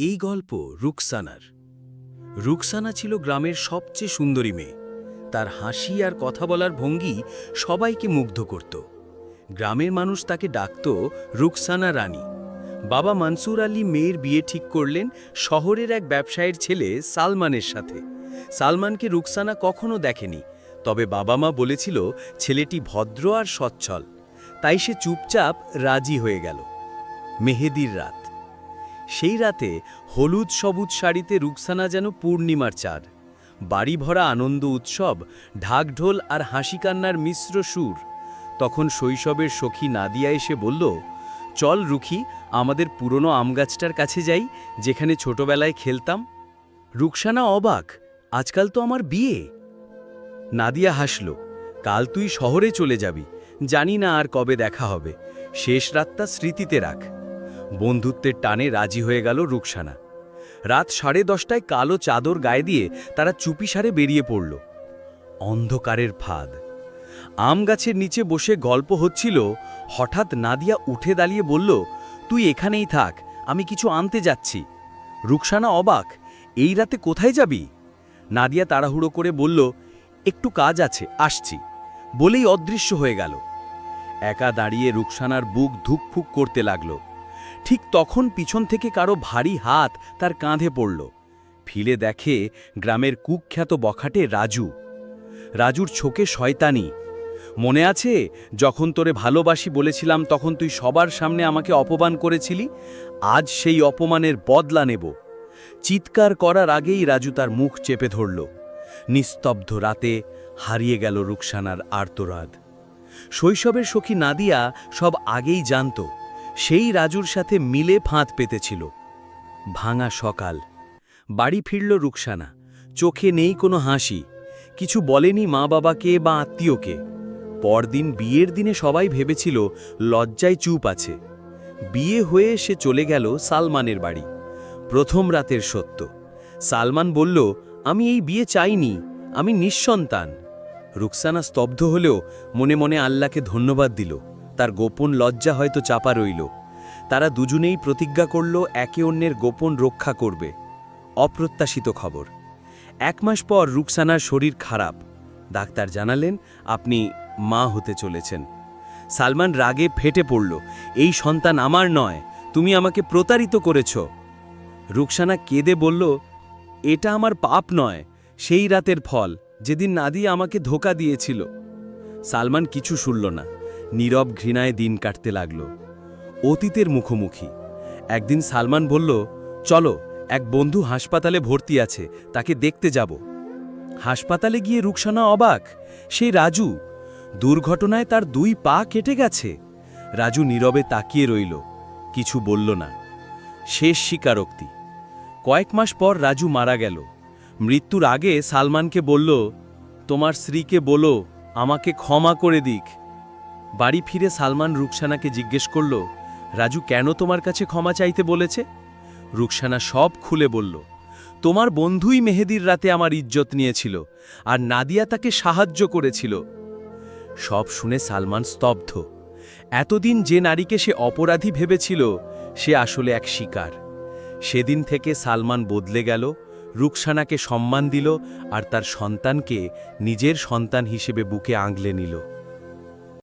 এই গল্প রুকসানার। রুকসানা ছিল গ্রামের সবচেয়ে সুন্দরী মেয়ে। তার হাসি আর কথা বলার ভঙ্গি সবাইকে মুগ্ধ করত। গ্রামের মানুষ তাকে ডাকত রুকসানা রানী। বাবা মানসুর আলী মেয়ের বিয়ে ঠিক করলেন শহরের এক ব্যবসায়ীর ছেলে সালমানের সাথে। সালমানকে রুকসানা কখনো দেখেনি, তবে বাবা মা বলেছিল ছেলেটি ভদ্র আর সচ্ছল। তাই সে চুপচাপ রাজি হয়ে গেল। মেহেদির রাত। সেই রাতে হলুদ সবুজ শাড়িতে রুকসানা যেন পূর্ণিমার চাঁদ। বাড়ি ভরা আনন্দ উৎসব, ঢাকঢোল আর হাসি কান্নার মিশ্র সুর। তখন শৈশবের সখী নাদিয়া এসে বলল, চল রুখি, আমাদের পুরনো আমগাছটার কাছে যাই, যেখানে ছোটবেলায় খেলতাম। রুকসানা অবাক, আজকাল তো আমার বিয়ে। নাদিয়া হাসল, কাল তুই শহরে চলে যাবি, জানি না আর কবে দেখা হবে। শেষ রাতটা স্মৃতিতে রাখ। বন্ধুত্বের টানে রাজি হয়ে গেল রুকসানা। রাত সাড়ে দশটায় কালো চাদর গায়ে দিয়ে তারা চুপিসারে বেরিয়ে পড়ল। অন্ধকারের ফাঁদ। আম গাছের নিচে বসে গল্প হচ্ছিল, হঠাৎ নাদিয়া উঠে দাঁড়িয়ে বলল, তুই এখানেই থাক, আমি কিছু আনতে যাচ্ছি। রুকসানা অবাক, এই রাতে কোথায় যাবি? নাদিয়া তাড়াহুড়ো করে বলল, একটু কাজ আছে, আসছি। বলেই অদৃশ্য হয়ে গেল। একা দাঁড়িয়ে রুকসানার বুক ধুকফুক করতে লাগল। ঠিক তখন পিছন থেকে কারও ভারী হাত তার কাঁধে পড়ল। ফিলে দেখে গ্রামের কুখ্যাত বখাটে রাজু। রাজুর ছোকে শয়তানি। মনে আছে, যখন তোরে ভালোবাসি বলেছিলাম তখন তুই সবার সামনে আমাকে অপমান করেছিলি? আজ সেই অপমানের বদলা নেব। চিৎকার করার আগেই রাজু তার মুখ চেপে ধরল। নিস্তব্ধ রাতে হারিয়ে গেল রুকসানার আর্তরাদ শৈশবের সখী নাদিয়া সব আগেই জানত। সেই রাজুর সাথে মিলে ফাঁদ পেতেছিল। ভাঙা সকাল। বাড়ি ফিরল রুকসানা। চোখে নেই কোনো হাসি। কিছু বলেনি মা বাবাকে বা আত্মীয়কে। পরদিন বিয়ের দিনে সবাই ভেবেছিল লজ্জায় চুপ আছে। বিয়ে হয়ে সে চলে গেল সালমানের বাড়ি। প্রথম রাতের সত্য। সালমান বলল, আমি এই বিয়ে চাইনি। আমি নিঃসন্তান। রুকসানা স্তব্ধ হলেও মনে মনে আল্লাহকে ধন্যবাদ দিল। তার গোপন লজ্জা হয়তো চাপা রইল। তারা দুজনেই প্রতিজ্ঞা করল একে অন্যের গোপন রক্ষা করবে। অপ্রত্যাশিত খবর। এক মাস পর রুকসানার শরীর খারাপ। ডাক্তার জানালেন, আপনি মা হতে চলেছেন। সালমান রাগে ফেটে পড়ল, এই সন্তান আমার নয়, তুমি আমাকে প্রতারিত করেছ। রুকসানা কেঁদে বলল, এটা আমার পাপ নয়, সেই রাতের ফল, যেদিন নাদি আমাকে ধোকা দিয়েছিল। সালমান কিছু শুনল না। নীরব ঘৃণায় দিন কাটতে লাগল। অতীতের মুখোমুখি। একদিন সালমান বলল, চলো, এক বন্ধু হাসপাতালে ভর্তি আছে, তাকে দেখতে যাব। হাসপাতালে গিয়ে রুকসানা অবাক। সেই রাজু, দুর্ঘটনায় তার দুই পা কেটে গেছে। রাজু নীরবে তাকিয়ে রইল, কিছু বলল না। শেষ স্বীকারোক্তি। কয়েক মাস পর রাজু মারা গেল। মৃত্যুর আগে সালমানকে বলল, তোমার স্ত্রীকে বলো, আমাকে ক্ষমা করে দিক। বাড়ি ফিরে সালমান রুকসানাকে জিজ্ঞেস করল, রাজু, কেন তোমার কাছে ক্ষমা চাইতে বলেছে? রুকসানা সব খুলে বলল, তোমার বন্ধুই মেহেদির রাতে আমার ইজ্জত নিয়েছিল আর নাদিয়া তাকে সাহায্য করেছিল। সব শুনে সালমান স্তব্ধ। এতদিন যে নারীকে সে অপরাধী ভেবেছিল, সে আসলে এক শিকার। সেদিন থেকে সালমান বদলে গেল, রুকসানাকে সম্মান দিল আর তার সন্তানকে নিজের সন্তান হিসেবে বুকে আংলে নিল।